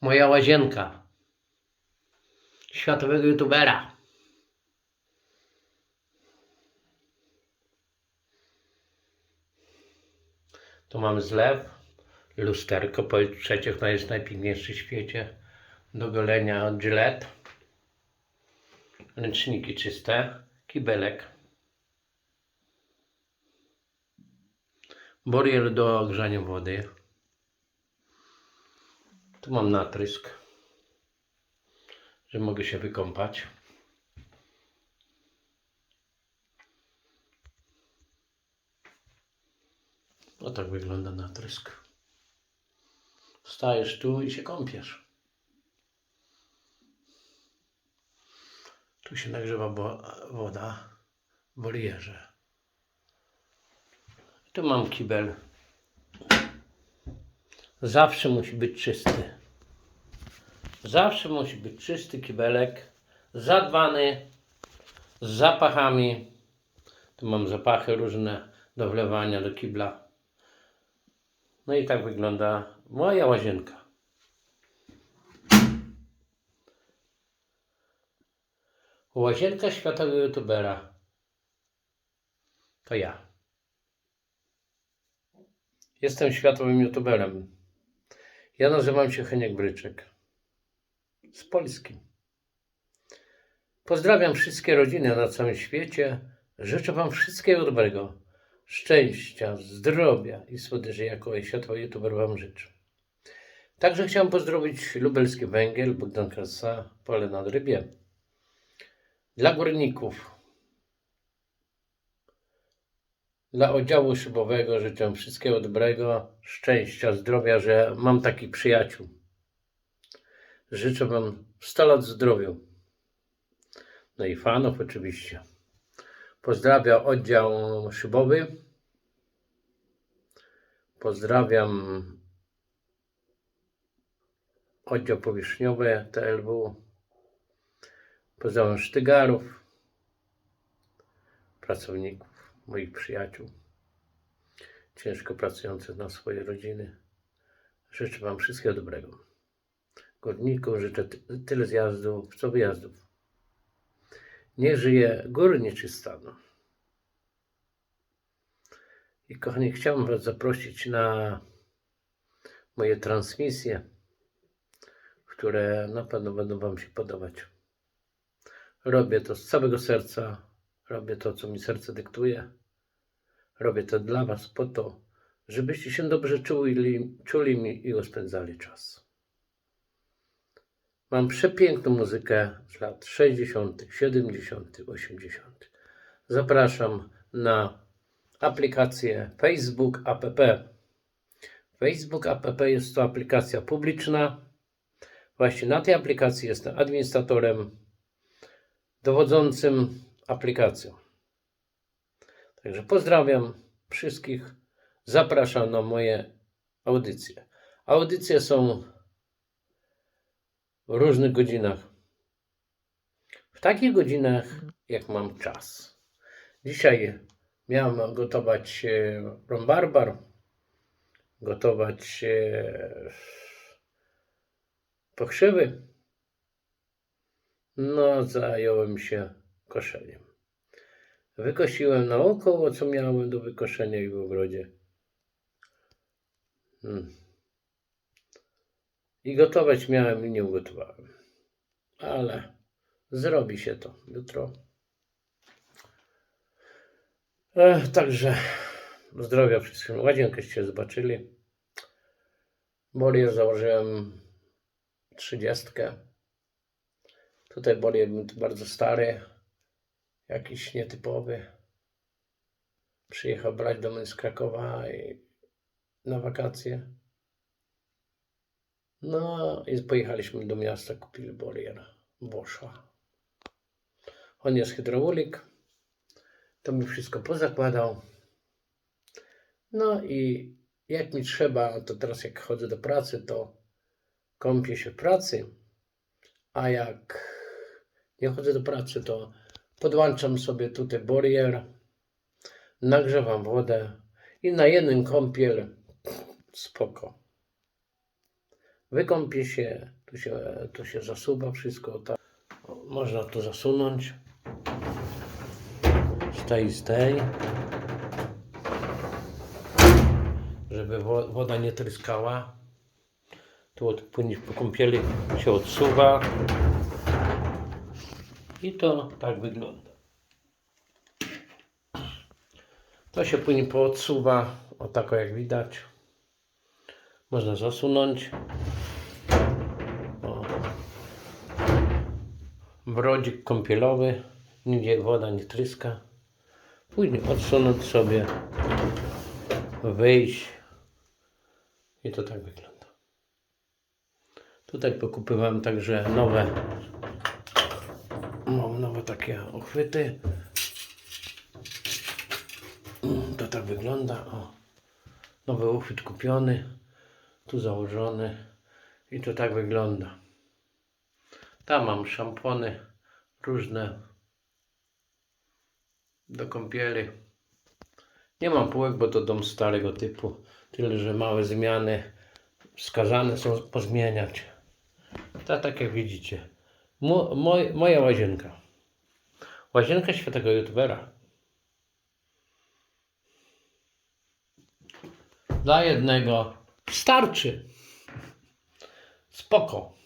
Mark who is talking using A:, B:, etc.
A: Moja łazienka. Światowego youtubera. Tu mam zlew, lusterko, po przecież to jest najpiękniejszy w świecie do golenia od Gillette. Ręczniki czyste, kibelek. Borier do ogrzania wody. Tu mam natrysk, że mogę się wykąpać. No tak wygląda natrysk. Stajesz tu i się kąpiesz. Tu się nagrzewa woda w bolierze. Tu mam kibel. Zawsze musi być czysty. Zawsze musi być czysty kibelek. Zadbany. Z zapachami. Tu mam zapachy różne do wlewania do kibla. No i tak wygląda moja łazienka. Łazienka światowego youtubera. To ja. Jestem światowym youtuberem. Ja nazywam się Heniek Bryczek. Z Polski. Pozdrawiam wszystkie rodziny na całym świecie. Życzę Wam wszystkiego dobrego. Szczęścia, zdrowia i słodyczy, jako światowy youtuber Wam życzę. Także chciałem pozdrowić lubelski węgiel, Bogdan Krasa, pole nad rybie. Dla górników, dla oddziału szybowego życzę wszystkiego dobrego, szczęścia, zdrowia, że mam takich przyjaciół. Życzę Wam 100 lat zdrowiu. No i fanów oczywiście. Pozdrawiam oddział szybowy. Pozdrawiam oddział powierzchniowy TLW. Pozdrawiam sztygarów, pracowników, moich przyjaciół, ciężko pracujących na swoje rodziny. Życzę Wam wszystkiego dobrego. Górnikom życzę ty- tyle zjazdów, co wyjazdów. Niech żyje górniczy stan. I kochani, chciałbym Was zaprosić na moje transmisje, które na pewno będą Wam się podobać. Robię to z całego serca, robię to, co mi serce dyktuje. Robię to dla Was po to, żebyście się dobrze czuli, czuli mi i ospędzali czas. Mam przepiękną muzykę z lat 60., 70., 80. Zapraszam na aplikację Facebook app. Facebook app jest to aplikacja publiczna. Właśnie na tej aplikacji jestem administratorem dowodzącym aplikacją. Także pozdrawiam wszystkich. Zapraszam na moje audycje. Audycje są w różnych godzinach. W takich godzinach, jak mam czas. Dzisiaj miałem gotować e, rombarbar, gotować e, pokrzywy. No, zająłem się koszeniem. Wykosiłem naokoło, co miałem do wykoszenia i w ogrodzie. Hmm. I gotować miałem i nie ugotowałem. Ale zrobi się to jutro. E, także zdrowia wszystkim. Łazienkę zobaczyli. Bolier założyłem trzydziestkę. Tutaj bolier bardzo stary, jakiś nietypowy. Przyjechał brać do mnie z Krakowa i na wakacje. No i pojechaliśmy do miasta, kupili bolier Boscha. On jest hydraulik. To mi wszystko pozakładał. No i jak mi trzeba, to teraz jak chodzę do pracy, to kąpię się w pracy. A jak nie chodzę do pracy, to podłączam sobie tutaj borier, nagrzewam wodę i na jeden kąpiel spoko. Wykąpie się, tu się, tu się zasuwa wszystko. Tak. Można tu zasunąć. Z tej, z tej. Żeby wo- woda nie tryskała. Tu od po kąpieli się odsuwa. I to tak wygląda. To się później poodsuwa, o tako jak widać. Można zasunąć. Brodzik kąpielowy, nigdzie woda nie tryska. Później odsunąć sobie, wyjść i to tak wygląda. Tutaj pokupywałem także nowe, mam nowe takie uchwyty. Mm, To tak wygląda. O. Nowy uchwyt kupiony, tu założony i to tak wygląda. Tam mam szampony różne do kąpieli. Nie mam półek, bo to dom starego typu. Tyle, że małe zmiany wskazane są pozmieniać. To tak jak widzicie. Mo, moj, moja łazienka. Łazienka świętego youtubera. Dla jednego starczy. Spoko.